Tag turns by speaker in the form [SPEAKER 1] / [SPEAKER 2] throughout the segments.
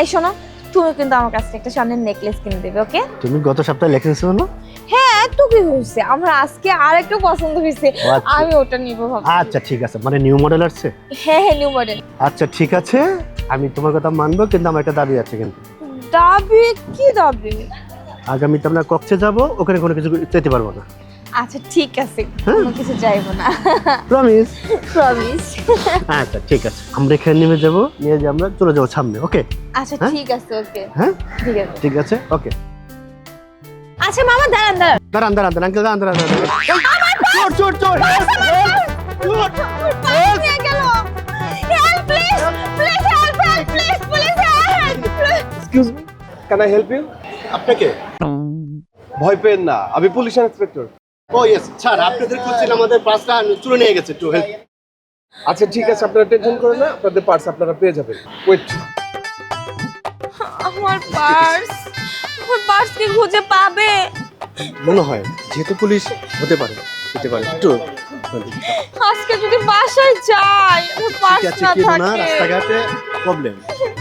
[SPEAKER 1] এই শোনো তুমি কিন্তু আমার কাছ থেকে একটা স্বর্ণের নেকলেস কিনে দেবে ওকে
[SPEAKER 2] তুমি গত সপ্তাহে লেখেছো না?
[SPEAKER 1] হ্যাঁ তো কি হয়েছে। আমার আজকে আরেকটা পছন্দ হয়েছে।
[SPEAKER 2] আচ্ছা।
[SPEAKER 1] আমি ওটা নিব ভাবছি।
[SPEAKER 2] আচ্ছা ঠিক আছে। মানে নিউ মডেল আসছে?
[SPEAKER 1] হ্যাঁ হ্যাঁ নিউ মডেল
[SPEAKER 2] আচ্ছা ঠিক আছে। আমি তোমার কথা মানবো কিন্তু আমার একটা দাবি আছে কিন্তু।
[SPEAKER 1] দাবি? কি দাবি?
[SPEAKER 2] আগামীতে আমরা কক্সে যাব ওখানে কোনো কিছু যেতে পারব না।
[SPEAKER 1] আচ্ছা ঠিক আছে।
[SPEAKER 2] হ্যাঁ।
[SPEAKER 1] কোনো কিছু চাইব না।
[SPEAKER 2] প্রমিস
[SPEAKER 1] প্রমিস
[SPEAKER 2] আচ্ছা ঠিক আছে। আমরা এখানে নেমে যাব নিয়ে যে আমরা চলে যাব সামনে ওকে
[SPEAKER 1] আচ্ছা
[SPEAKER 2] হ্যাঁ?
[SPEAKER 1] ঠিক আছে ওকে
[SPEAKER 2] হ্যাঁ?
[SPEAKER 1] ঠিক আছে।
[SPEAKER 2] ঠিক আছে ওকে
[SPEAKER 1] আচ্ছা মামা দাঁড়ান দাঁড়ান।
[SPEAKER 2] দাঁড়ান দাঁড়ান দাঁড়ান দাঁড়ান দাঁড়ান দাঁড়ান। চোর চোর চোর
[SPEAKER 3] excuse me can I help you
[SPEAKER 2] আপনাকে?
[SPEAKER 3] ভয় পেন না আমি police inspector Oh,
[SPEAKER 2] oh yes sir আপনাদের খুঁজছেন আমাদের পাঁচটা চুরে নিয়ে গেছে একটু হেল্প
[SPEAKER 3] আচ্ছা ঠিক আছে আপনারা টেনশন করেন না আপনাদের পার্স আপনারা পেয়ে যাবেন। ওয়েট
[SPEAKER 1] আমার পার্স আমার পার্স কি খুঁজে পাবে?
[SPEAKER 2] মনে হয় যেহেতু পুলিশ হতে পারে হতে পারে। একটু
[SPEAKER 1] আজকে যদি বাসায় যাই আমার পার্স না থাকে।
[SPEAKER 2] রাস্তাঘাটে প্রবলেম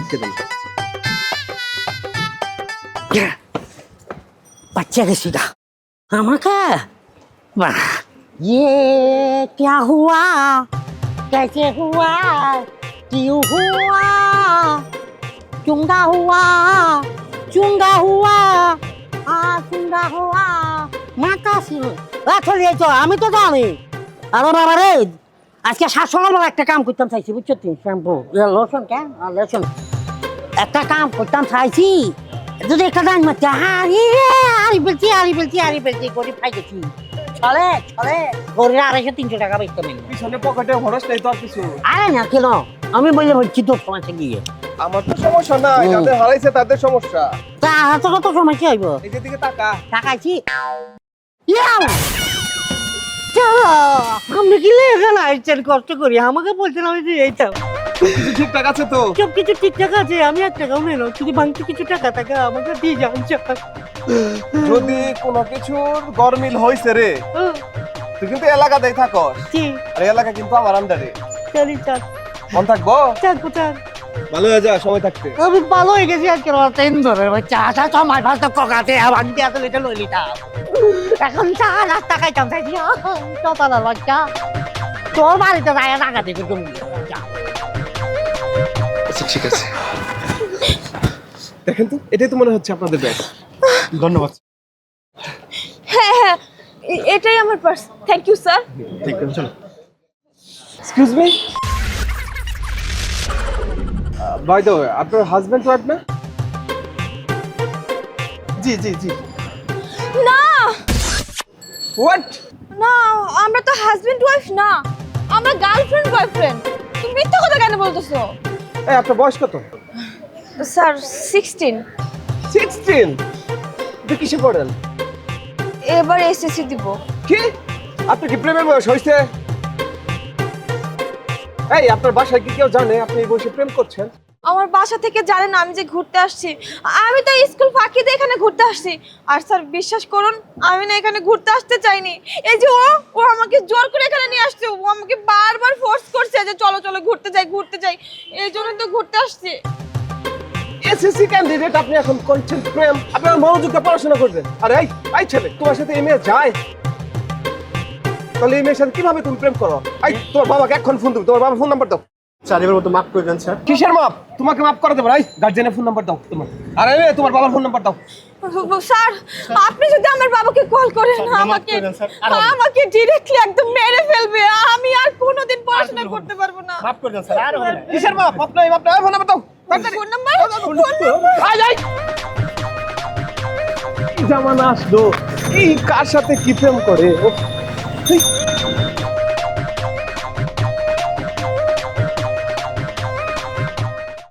[SPEAKER 4] সেদিন বাচ্চা গেছি আমাকে? वाह ये क्या हुआ कैसे हुआ क्यों हुआ चुंगा हुआ चुंगा हुआ आ चुंगा हुआ মাথা ছিল চলে তো আমি তো জানি আরে বাবা রে আজকে সাত সকালবেলা একটা কাম করতাম চাইছি বুঝছো তুমি শ্যাম্পু লোশন কেন লোশন একটা কাম করতাম চাইছি যদি একটা দান মারতে হারি রে হারি বলছি হারি বলছি হারি বলছি গরিব খাই গেছি চলে চলে। আড়াইশো তিনশো টাকা বেচতে
[SPEAKER 3] পিছনে পকেটে হরস নাই তো কিছু।
[SPEAKER 4] আরে না কেন? আমি বললে সমস্যা গিয়ে
[SPEAKER 3] আমার তো সমস্যা নাই। যাদের হারাইছে তাদের সমস্যা।
[SPEAKER 4] তা তো কত সমস্যা হইব?
[SPEAKER 3] দিকে টাকা
[SPEAKER 4] ইয়াও! আপনি কি লেগে লাইছেন কষ্ট করি। আমাকে বলছেন আমি যে এইটা
[SPEAKER 3] কিছু ঠিকঠাক আছে তো?
[SPEAKER 4] সব কিছু ঠিকঠাক আছে আমি এক টাকাও নেই যদি ভাঙতে কিছু টাকা টাকা আমাকে দিয়ে যান
[SPEAKER 3] যদি কোনো কিছুর গরমিল হইছে রে তুই কিন্তু এলাকাতেই থাকস। আর এলাকা কিন্তু আমার আন্ডারে
[SPEAKER 4] চলি চল।
[SPEAKER 3] মন থাকব?
[SPEAKER 4] চল কোথায়
[SPEAKER 3] ভালো হয়ে যা সময় থাকতে।
[SPEAKER 4] আমি ভালো হয়ে গেছি আজকে ট্রেন ধরে চা চা সময় ভাত ককাতে আবার দিয়ে আসলে এটা লই লিতাম এখন চা রাস্তা খাইতাম চাইছি চতালা লজ্জা তোর বাড়িতে যায় দিতে তুমি
[SPEAKER 3] আচ্ছা ঠিক আছে। দেখেন তো এটাই তো মনে হচ্ছে আপনাদের ব্যাগ
[SPEAKER 2] ধন্যবাদ।
[SPEAKER 1] হ্যাঁ হ্যাঁ এটাই আমার পার্স থ্যাংক ইউ স্যার
[SPEAKER 2] ঠিক আছে চলো।
[SPEAKER 3] Excuse me by the way আপনার হাজবেন্ড ওয়াইফ না? জি জি জি।
[SPEAKER 1] না!
[SPEAKER 3] হোয়াট
[SPEAKER 1] না আমরা তো হাজবেন্ড ওয়াইফ না। আমরা গার্লফ্রেন্ড বয়ফ্রেন্ড তুমি মিথ্যা কথা কেন বলতেছো?
[SPEAKER 3] আপনার বয়স কত?
[SPEAKER 1] স্যার সিক্সটিন
[SPEAKER 3] সিক্সটিন আপনি কিসে পড়েন?
[SPEAKER 1] এবার এসএসসি দিব।
[SPEAKER 3] কি? আপনি কি প্রেমের বয়স হয়েছে? এই আপনার বাসায় কি কেউ জানে আপনি এই বয়সে প্রেম করছেন?
[SPEAKER 1] আমার বাসা থেকে জানেন আমি যে ঘুরতে আসছি। আমি তো স্কুল ফাঁকি দিয়ে এখানে ঘুরতে আসছি। আর স্যার বিশ্বাস করুন আমি না এখানে ঘুরতে আসতে চাইনি। এই যে ও ও আমাকে জোর করে এখানে নিয়ে আসছে। ও আমাকে বারবার ফোর্স করছে যে চলো চলো, ঘুরতে যাই ঘুরতে যাই। এই জন্য তো ঘুরতে আসছি।
[SPEAKER 3] এসএসসি ক্যান্ডিডেট আপনি এখন করছেন প্রেম। আপনার মনোযোগটা পড়াশোনা করবেন। আর এই এই ছেলে, তোমার সাথে এমএ যায়। তাহলে এই মেয়ের সাথে কীভাবে তুমি প্রেম করো? এই, তোমার বাবাকে এখন ফোন দেবো, তোমার বাবার ফোন নাম্বার দাও।
[SPEAKER 2] স্যার এবার মতো মাফ করে দেন স্যার।
[SPEAKER 3] কিসের মাপ? তোমাকে মাপ করে দেবো এই গার্জেনের ফোন নাম্বার দাও তোমার। আর এই তোমার বাবার ফোন নাম্বার দাও।
[SPEAKER 1] স্যার আপনি যদি আমার বাবাকে কল করেন আমাকে। আমাকে ডিরেক্টলি একদম মেরে ফেলবে। আমি আর কোনোদিন পড়াশোনা করতে পারব না।
[SPEAKER 2] মাফ করে দেন স্যার আর হবে না।
[SPEAKER 3] কিসের মাপ? আপনার এই মাপটা ফোন নাম্বার দাও।
[SPEAKER 1] ফোন নাম্বার ফোন নাম্বার
[SPEAKER 3] আয়। কি জামানা আসলো? কি কার সাথে কি প্রেম করে? ও,